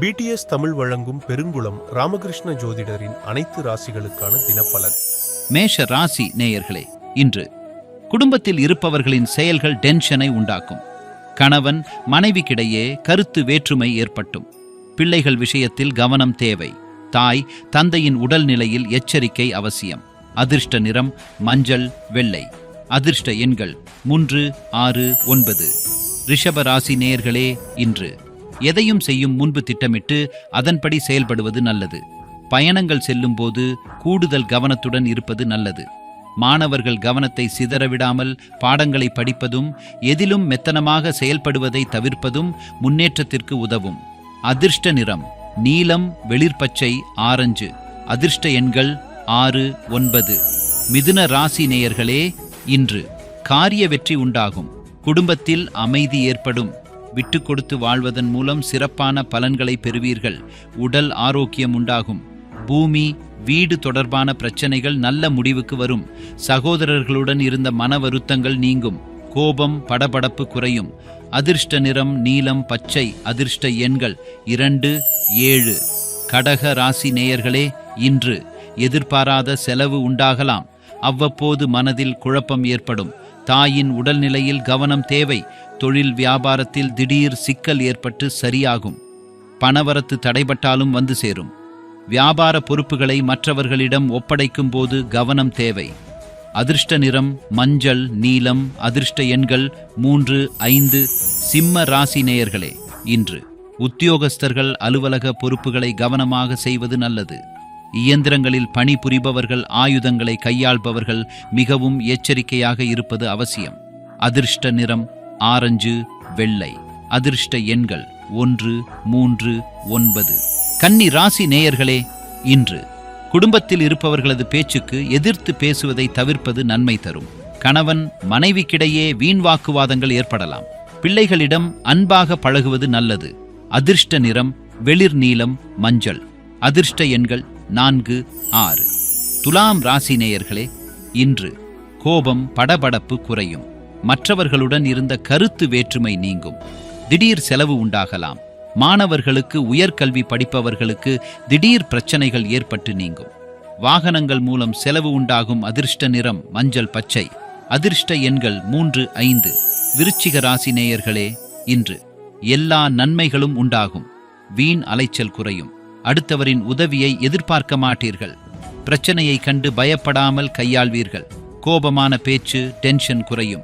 BDS Tamil வழங்கும் பெருங்குளம் ராமகிருஷ்ண ஜோதிடரின் அனைத்து ராசிகளுக்கான தினப்பலன். மேஷ ராசி நேயர்களே இன்று குடும்பத்தில் இருப்பவர்களின் செயல்கள் டென்ஷனை உண்டாக்கும். கணவன் மனைவிக்கிடையே கருத்து வேற்றுமை ஏற்பட்டும். பிள்ளைகள் விஷயத்தில் கவனம் தேவை. தாய் தந்தையின் உடல்நிலையில் எச்சரிக்கை அவசியம். அதிர்ஷ்ட நிறம் மஞ்சள் வெள்ளை. அதிர்ஷ்ட எண்கள் மூன்று ஆறு ஒன்பது. ரிஷப ராசி நேயர்களே இன்று எதையும் செய்யும் முன்பு திட்டமிட்டு அதன்படி செயல்படுவது நல்லது. பயணங்கள் செல்லும்போது கூடுதல் கவனத்துடன் இருப்பது நல்லது. மாணவர்கள் கவனத்தை சிதறவிடாமல் பாடங்களை படிப்பதும் எதிலும் மெத்தனமாக செயல்படுவதை தவிர்ப்பதும் முன்னேற்றத்திற்கு உதவும். அதிர்ஷ்ட நிறம் நீலம் வெளிர்பச்சை ஆரஞ்சு. அதிர்ஷ்ட எண்கள் ஆறு ஒன்பது. மிதுன ராசி நேயர்களே இன்று காரிய வெற்றி உண்டாகும். குடும்பத்தில் அமைதி ஏற்படும். விட்டு கொடுத்து வாழ்வதன் மூலம் சிறப்பான பலன்களை பெறுவீர்கள். உடல் ஆரோக்கியம் உண்டாகும். பூமி வீடு தொடர்பான பிரச்சனைகள் நல்ல முடிவுக்கு வரும். சகோதரர்களுடன் இருந்த மன வருத்தங்கள் நீங்கும். கோபம் படபடப்பு குறையும். அதிர்ஷ்ட நிறம் நீலம் பச்சை அதிர்ஷ்ட எண்கள் இரண்டு ஏழு. கடக ராசி நேயர்களே இன்று எதிர்பாராத செலவு உண்டாகலாம். அவ்வப்போது மனதில் குழப்பம் ஏற்படும். தாயின் உடல்நிலையில் கவனம் தேவை. தொழில் வியாபாரத்தில் திடீர் சிக்கல் ஏற்பட்டு சரியாகும். பணவரத்து தடைபட்டாலும் வந்து சேரும். வியாபார பொறுப்புகளை மற்றவர்களிடம் ஒப்படைக்கும் போது கவனம் தேவை. அதிர்ஷ்ட நிறம் மஞ்சள் நீலம் அதிர்ஷ்ட எண்கள் மூன்று ஐந்து சிம்ம ராசி நேயர்களே இன்று உத்தியோகஸ்தர்கள் அலுவலக பொறுப்புகளை கவனமாக செய்வது நல்லது. இயந்திரங்களில் பணிபுரிபவர்கள் ஆயுதங்களை கையாள்பவர்கள் மிகவும் எச்சரிக்கையாக இருப்பது அவசியம். அதிர்ஷ்ட நிறம் ஆரஞ்சு வெள்ளை. அதிர்ஷ்ட எண்கள் ஒன்று மூன்று ஒன்பது. கன்னி ராசி நேயர்களே இன்று குடும்பத்தில் இருப்பவர்களது பேச்சுக்கு எதிர்த்து பேசுவதை தவிர்ப்பது நன்மை தரும். கணவன் மனைவிக்கிடையே வீண் வாக்குவாதங்கள் ஏற்படலாம். பிள்ளைகளிடம் அன்பாக பழகுவது நல்லது. அதிர்ஷ்ட நிறம் வெளிர் நீலம் மஞ்சள். அதிர்ஷ்ட எண்கள் நான்கு ஆறு. துலாம் ராசி நேயர்களே இன்று கோபம் படபடப்பு குறையும். மற்றவர்களுடன் இருந்த கருத்து வேற்றுமை நீங்கும். திடீர் செலவு உண்டாகலாம். மாணவர்களுக்கு உயர்கல்வி படிப்பவர்களுக்கு திடீர் பிரச்சனைகள் ஏற்பட்டு நீங்கும். வாகனங்கள் மூலம் செலவு உண்டாகும் அதிர்ஷ்ட நிறம் மஞ்சள் பச்சை. அதிர்ஷ்ட எண்கள் மூன்று ஐந்து. விருச்சிக ராசி நேயர்களே இன்று எல்லா நன்மைகளும் உண்டாகும். வீண் அலைச்சல் குறையும். அடுத்தவரின் உதவியை எதிர்பார்க்க மாட்டீர்கள். பிரச்சனையை கண்டு பயப்படாமல் கையாள்வீர்கள். கோபமான பேச்சு டென்ஷன் குறையும்.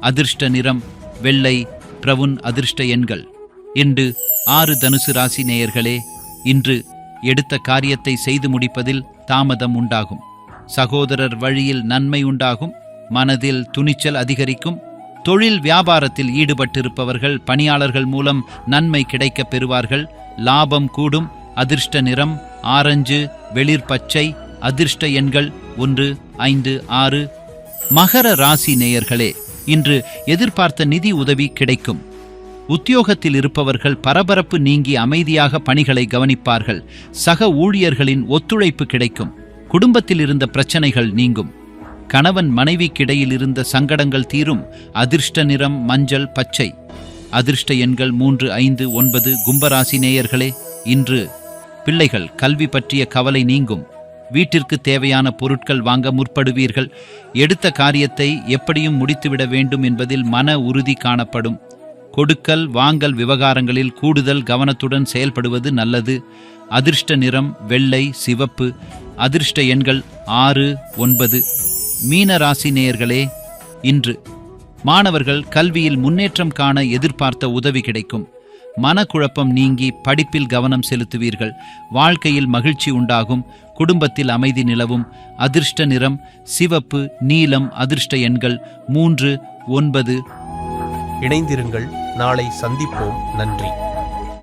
அதிர்ஷ்ட நிறம் வெள்ளை பிரவுன் அதிர்ஷ்ட எண்கள். இன்று ஆறு தனுசு ராசி நேயர்களே இன்று எடுத்த காரியத்தை செய்து முடிப்பதில் தாமதம் உண்டாகும். சகோதரர் வழியில் நன்மை உண்டாகும். மனதில் துணிச்சல் அதிகரிக்கும். தொழில் வியாபாரத்தில் ஈடுபட்டிருப்பவர்கள் பணியாளர்கள் மூலம் நன்மை கிடைக்கப் பெறுவார்கள். லாபம் கூடும். அதிர்ஷ்ட நிறம் ஆரஞ்சு வெளிர் பச்சை அதிர்ஷ்ட எண்கள் ஒன்று ஐந்து ஆறு. மகர ராசி நேயர்களே இன்று எதிர்பார்த்த நிதி உதவி கிடைக்கும். உத்தியோகத்தில் இருப்பவர்கள் பரபரப்பு நீங்கி அமைதியாக பணிகளை கவனிப்பார்கள். சக ஊழியர்களின் ஒத்துழைப்பு கிடைக்கும். குடும்பத்தில் இருந்த பிரச்சனைகள் நீங்கும். கணவன் மனைவிக்கிடையில் இருந்த சங்கடங்கள் தீரும். அதிர்ஷ்ட நிறம் மஞ்சள் பச்சை. அதிர்ஷ்ட எண்கள் மூன்று ஐந்து ஒன்பது கும்பராசி நேயர்களே இன்று பிள்ளைகள் கல்வி பற்றிய கவலை நீங்கும். வீட்டிற்கு தேவையான பொருட்கள் வாங்க முற்படுவீர்கள். எடுத்த காரியத்தை எப்படியும் முடித்துவிட வேண்டும் என்பதில் மன உறுதி காணப்படும். கொடுக்கல் வாங்கல் விவகாரங்களில் கூடுதல் கவனத்துடன் செயல்படுவது நல்லது. அதிர்ஷ்ட நிறம் வெள்ளை சிவப்பு. அதிர்ஷ்ட எண்கள் ஆறு ஒன்பது. மீன ராசி நேயர்களே இன்று. மாணவர்கள் கல்வியில் முன்னேற்றம் காண எதிர்பார்த்த உதவி கிடைக்கும். மனக்குழப்பம் நீங்கி படிப்பில் கவனம் செலுத்துவீர்கள். வாழ்க்கையில் மகிழ்ச்சி உண்டாகும். குடும்பத்தில் அமைதி நிலவும். அதிர்ஷ்ட நிறம் சிவப்பு நீலம் அதிர்ஷ்ட எண்கள். மூன்று ஒன்பது. இணைந்திருங்கள். நாளை சந்திப்போம். நன்றி.